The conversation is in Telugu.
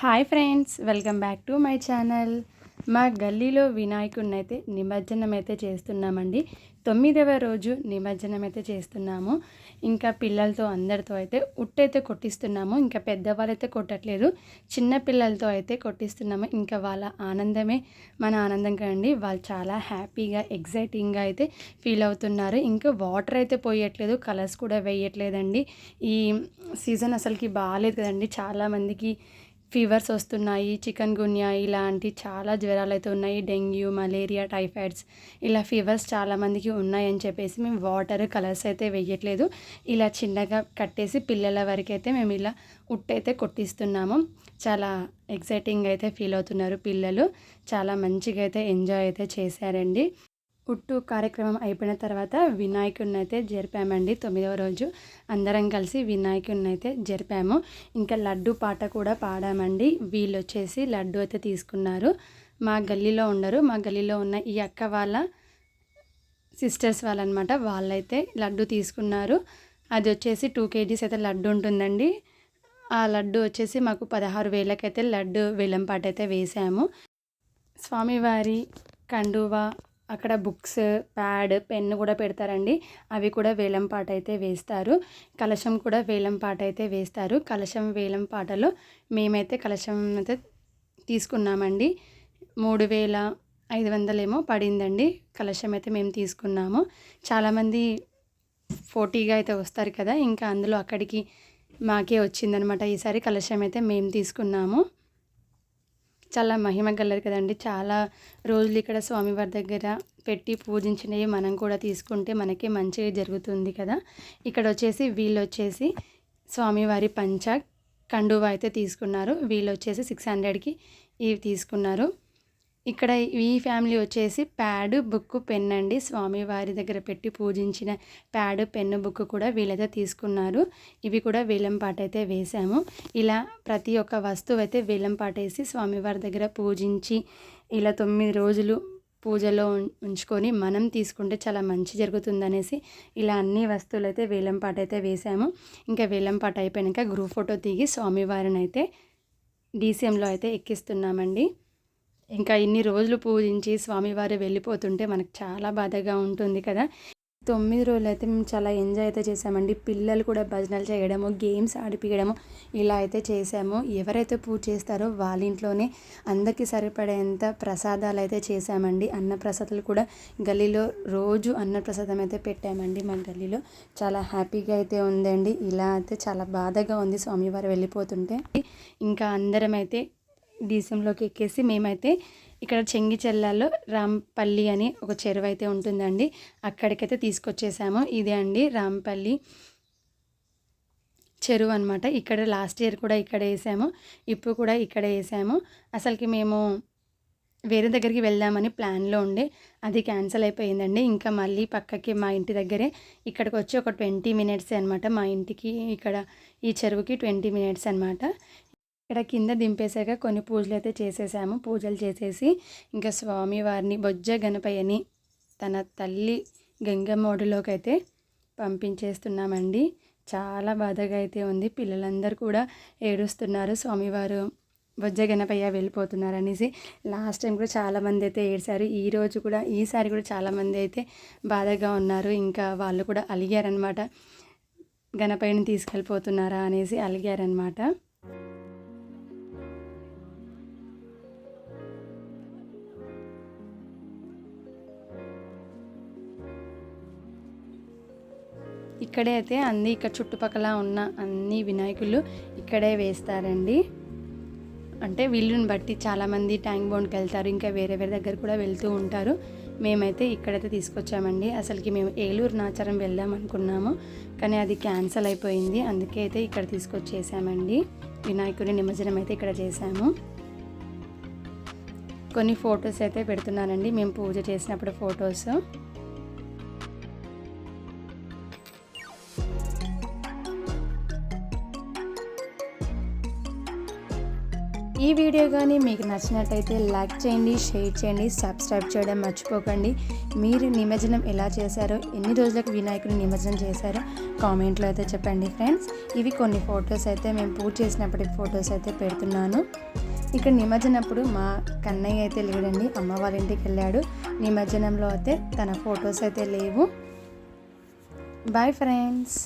Hi friends welcome back to my channel. మా గల్లీలో వినాయకుడిని అయితే నిమజ్జనం అయితే చేస్తున్నామండి. తొమ్మిదవ రోజు నిమజ్జనం అయితే చేస్తున్నాము. ఇంకా పిల్లలతో అందరితో అయితే ఉట్టయితే కొట్టిస్తున్నాము. ఇంకా పెద్దవాళ్ళైతే కొట్టట్లేదు. చిన్న పిల్లలతో అయితే కొట్టిస్తున్నాము. ఇంకా వాళ్ళ ఆనందమే మన ఆనందం కండి వాళ్ళు చాలా హ్యాపీగా ఎగ్జైటింగ్గా అయితే ఫీల్ అవుతున్నారు. ఇంకా వాటర్ అయితే పోయట్లేదు. కలర్స్ కూడా వేయట్లేదండి. ఈ సీజన్ అసలుకి బాగాలేదు కదండి. చాలామందికి ఫీవర్స్ వస్తున్నాయి చికెన్ గున్యా ఇలాంటి చాలా జ్వరాలు అయితే ఉన్నాయి. డెంగ్యూ మలేరియా టైఫాయిడ్స్ ఇలా ఫీవర్స్ చాలామందికి ఉన్నాయని చెప్పేసి మేము వాటర్ కలర్స్ అయితే వేయట్లేదు ఇలా చిన్నగా కట్టేసి పిల్లల వరకు అయితే మేము ఇలా ఉట్టయితే కొట్టిస్తున్నాము. చాలా ఎక్సైటింగ్ అయితే ఫీల్ అవుతున్నారు పిల్లలు. చాలా మంచిగా అయితే ఎంజాయ్ అయితే చేశారండి. ఉట్టు కార్యక్రమం అయిపోయిన తర్వాత వినాయకుడిని అయితే జరిపామండి తొమ్మిదవ రోజు. అందరం కలిసి వినాయకుడిని అయితే జరిపాము. ఇంకా లడ్డు పాట కూడా పాడామండి. వీళ్ళు వచ్చేసి లడ్డు అయితే తీసుకున్నారు. మా గల్లీలో ఉండరు. మా గల్లీలో ఉన్న ఈ అక్క వాళ్ళ సిస్టర్స్ వాళ్ళనమాట వాళ్ళైతే లడ్డు తీసుకున్నారు. అది వచ్చేసి టూ కేజీస్ అయితే లడ్డు ఉంటుందండి. ఆ లడ్డు వచ్చేసి మాకు పదహారు వేలకైతే లడ్డు వేలంపాట అయితే వేసాము. స్వామివారి కండువా అక్కడ బుక్స్ ప్యాడ్ పెన్ను కూడా పెడతారండి. అవి కూడా వేలం పాట అయితే వేస్తారు. కలశం కూడా వేలం పాట అయితే వేస్తారు. కలశం వేలం పాటలో మేమైతే కలశం అయితే తీసుకున్నామండి. మూడు వేల ఐదు వందలేమో పడిందండి. కలశం అయితే మేము తీసుకున్నాము. చాలామంది పోటీగా అయితే వస్తారు కదా ఇంకా అందులో అక్కడికి మాకే వచ్చిందనమాట. ఈసారి కలశం అయితే మేము తీసుకున్నాము. చాలా మహిమ గలది కదండి. చాలా రోజులు ఇక్కడ స్వామివారి దగ్గర పెట్టి పూజించినవి మనం కూడా తీసుకుంటే మనకి మంచిగా జరుగుతుంది కదా. ఇక్కడ వచ్చేసి వీళ్ళు వచ్చేసి స్వామివారి పంచ కండువా అయితే తీసుకున్నారు. వీళ్ళు వచ్చేసి సిక్స్ హండ్రెడ్కి ఇవి తీసుకున్నారు. ఇక్కడ ఈ ఫ్యామిలీ వచ్చేసి ప్యాడ్ బుక్ పెన్ అండి. స్వామివారి దగ్గర పెట్టి పూజించిన ప్యాడ్ పెన్ను బుక్ కూడా వీళ్ళైతే తీసుకున్నారు. ఇవి కూడా వేలంపాట అయితే వేసాము ఇలా ప్రతి ఒక్క వస్తువు అయితే వేలంపాట వేసి స్వామివారి దగ్గర పూజించి ఇలా తొమ్మిది రోజులు పూజలో ఉంచుకొని మనం తీసుకుంటే చాలా మంచి జరుగుతుందనేసి ఇలా అన్ని వస్తువులు అయితే వేలంపాట అయితే వేసాము ఇంకా వేలంపాట అయిపోయాక గ్రూప్ ఫోటో దిగి స్వామివారిని అయితే డీసీఎంలో అయితే ఎక్కిస్తున్నామండి. ఇంకా ఇన్ని రోజులు పూజించి స్వామివారు వెళ్ళిపోతుంటే మనకు చాలా బాధగా ఉంటుంది కదా. తొమ్మిది రోజులు అయితే మేము చాలా ఎంజాయ్ అయితే చేసామండి పిల్లలు కూడా భజనలు చేయడము గేమ్స్ ఆడిపించడము ఇలా అయితే చేసాము ఎవరైతే పూజ చేస్తారో వాళ్ళ ఇంట్లోనే అందరికీ సరిపడేంత ప్రసాదాలు అయితే చేసామండి అన్నప్రసాదాలు కూడా గల్లీలో రోజు అన్నప్రసాదం అయితే పెట్టామండి మా గల్లీలో. చాలా హ్యాపీగా అయితే ఉందండి. ఇలా అయితే చాలా బాధగా ఉంది స్వామివారు వెళ్ళిపోతుంటే. ఇంకా అందరం అయితే డీసెంలోకి ఎక్కేసి మేమైతే ఇక్కడ చెంగిచెల్లాలో రాంపల్లి అని ఒక చెరువు అయితే ఉంటుందండి. అక్కడికైతే తీసుకొచ్చేసాము. ఇదే అండి రాంపల్లి చెరువు అనమాట ఇక్కడ లాస్ట్ ఇయర్ కూడా ఇక్కడ వేసాము. ఇప్పుడు కూడా ఇక్కడ వేసాము. అసలుకి మేము వేరే దగ్గరికి వెళ్దామని ప్లాన్లో ఉండే. అది క్యాన్సిల్ అయిపోయిందండి. ఇంకా మళ్ళీ పక్కకి మా ఇంటి దగ్గరే ఇక్కడికి వచ్చి ఒక ట్వంటీ మినిట్స్ అనమాట మా ఇంటికి ఇక్కడ ఈ చెరువుకి ట్వంటీ మినిట్స్ అనమాట ఇక్కడ కింద దింపేశాక కొన్ని పూజలు అయితే చేసేసాము. పూజలు చేసేసి ఇంకా స్వామివారిని బొజ్జ గణపయ్యని తన తల్లి గంగమ్మోడిలోకి అయితే పంపించేస్తున్నామండి. చాలా బాధగా అయితే ఉంది. పిల్లలందరూ కూడా ఏడుస్తున్నారు. స్వామివారు బొజ్జ గణపయ్య వెళ్ళిపోతున్నారు అనేసి లాస్ట్ టైం కూడా చాలామంది అయితే ఏడ్చారు. ఈరోజు కూడా ఈసారి కూడా చాలామంది అయితే బాధగా ఉన్నారు. ఇంకా వాళ్ళు కూడా అలిగారనమాట గణపయ్యని తీసుకెళ్ళిపోతున్నారా అనేసి అలిగారనమాట ఇక్కడే అయితే అన్ని ఇక్కడ చుట్టుపక్కల ఉన్న అన్ని వినాయకులు ఇక్కడే వేస్తారండి. అంటే వీళ్ళని బట్టి చాలామంది ట్యాంక్ బౌండ్కి వెళ్తారు ఇంకా వేరే వేరే దగ్గర కూడా వెళ్తూ ఉంటారు. మేమైతే ఇక్కడైతే తీసుకొచ్చామండి. అసలుకి మేము ఏలూరు నాచారం వెళ్దాం అనుకున్నాము కానీ అది క్యాన్సిల్ అయిపోయింది. అందుకే అయితే ఇక్కడ తీసుకొచ్చేసామండి. వినాయకుడి నిమజ్జనం అయితే ఇక్కడ చేసాము కొన్ని ఫొటోస్ అయితే పెడుతున్నానండి మేము పూజ చేసినప్పుడు ఫొటోస్. ఈ వీడియో కానీ మీకు నచ్చినట్టయితే లైక్ చేయండి షేర్ చేయండి సబ్స్క్రైబ్ చేయడం మర్చిపోకండి. మీరు నిమజ్జనం ఎలా చేశారో ఎన్ని రోజులకు వినాయకుని నిమజ్జనం చేశారో కామెంట్లో అయితే చెప్పండి ఫ్రెండ్స్. ఇవి కొన్ని ఫొటోస్ అయితే మేము పూజ చేసినప్పటి ఫొటోస్ అయితే పెడుతున్నాను. ఇక్కడ నిమజ్జనప్పుడు మా కన్నయ్య అయితే లేడండి అమ్మ వాళ్ళ ఇంటికి వెళ్ళాడు. నిమజ్జనంలో అయితే తన ఫొటోస్ అయితే లేవు. Bye friends